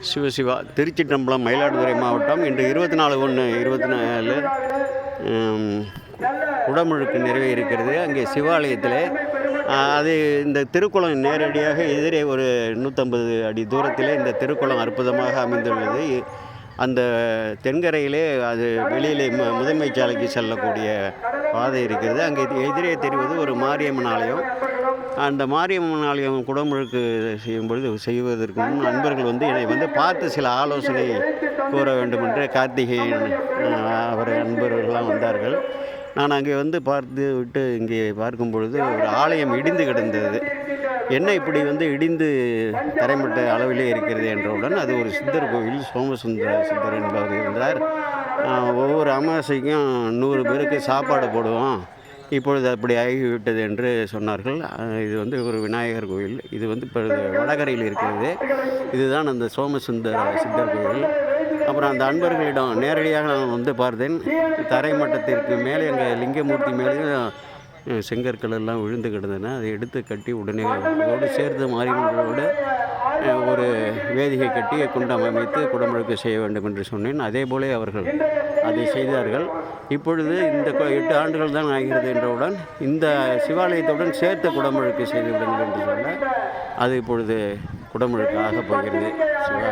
சிவசிவா. திருச்சிட்டம்பலம் மயிலாடுதுறை மாவட்டம். இன்று இருபத்தி நாலு ஒன்று இருபத்தி நாலு உடமுழுக்கு நிறைவே இருக்கிறது. அங்கே சிவாலயத்தில் அது இந்த திருக்குளம் நேரடியாக எதிரே ஒரு நூற்றம்பது அடி தூரத்தில் இந்த திருக்குளம் அற்புதமாக அமைந்துள்ளது. அந்த தென்கரையிலே அது வெளியிலே மு- முதன்மை சாலைக்கு செல்லக்கூடிய பாதை இருக்கிறது. அங்கே எதிரே தெரிவது ஒரு மாரியம்மன் ஆலயம். அந்த மாரியம்மன் ஆலயம் குடமுழுக்கு செய்யும் பொழுது செய்வதற்கு முன் நண்பர்கள் வந்து என்னை வந்து பார்த்து சில ஆலோசனை கூற வேண்டும் என்று கார்த்திகேயன் அவர் நண்பர்கள்லாம் வந்தார்கள். நான் அங்கே வந்து பார்த்து விட்டு இங்கே பார்க்கும் பொழுது ஒரு ஆலயம் இடிந்து கிடந்தது. என்ன இப்படி வந்து இடிந்து தரைமட்ட அளவிலே இருக்கிறது என்றவுடன் அது ஒரு சித்தர் கோவில் சோமசுந்தர சித்தர் என்பவர் இருந்தார். ஒவ்வொரு அமாவாசைக்கும் நூறு பேருக்கு சாப்பாடு போடுவோம். இப்பொழுது அப்படி ஆகிவிட்டது என்று சொன்னார்கள். இது வந்து ஒரு விநாயகர் கோயில். இது வந்து இப்போ வடகரையில் இருக்கிறது. இதுதான் அந்த சோமசுந்தர சித்தர் கோயில். அப்புறம் அந்த அன்பர்களிடம் நேரடியாக நான் வந்து பார்த்தேன். தரை மட்டத்திற்கு மேலே எங்கள் லிங்கமூர்த்தி மேலேயும் செங்கற்களெல்லாம் செங்கற்கள் எல்லாம் விழுந்து கிடந்தன. அதை எடுத்து கட்டி உடனே அதோடு சேர்த்து மாரியம்மன்களோடு ஒரு வேதிகை கட்டி குண்டம் அமைத்து குடமுழுக்கு செய்ய வேண்டும் என்று சொன்னேன். அதே போல அவர்கள் அதை செய்தார்கள். இப்பொழுது இந்த எட்டு ஆண்டுகள் தான் ஆகிறது என்றவுடன் இந்த சிவாலயத்துடன் சேர்த்து குடமுழுக்கு செய்து விடுங்கள் என்று சொன்னால் அது இப்பொழுது குடமுழுக்காக போகிறது. சிவா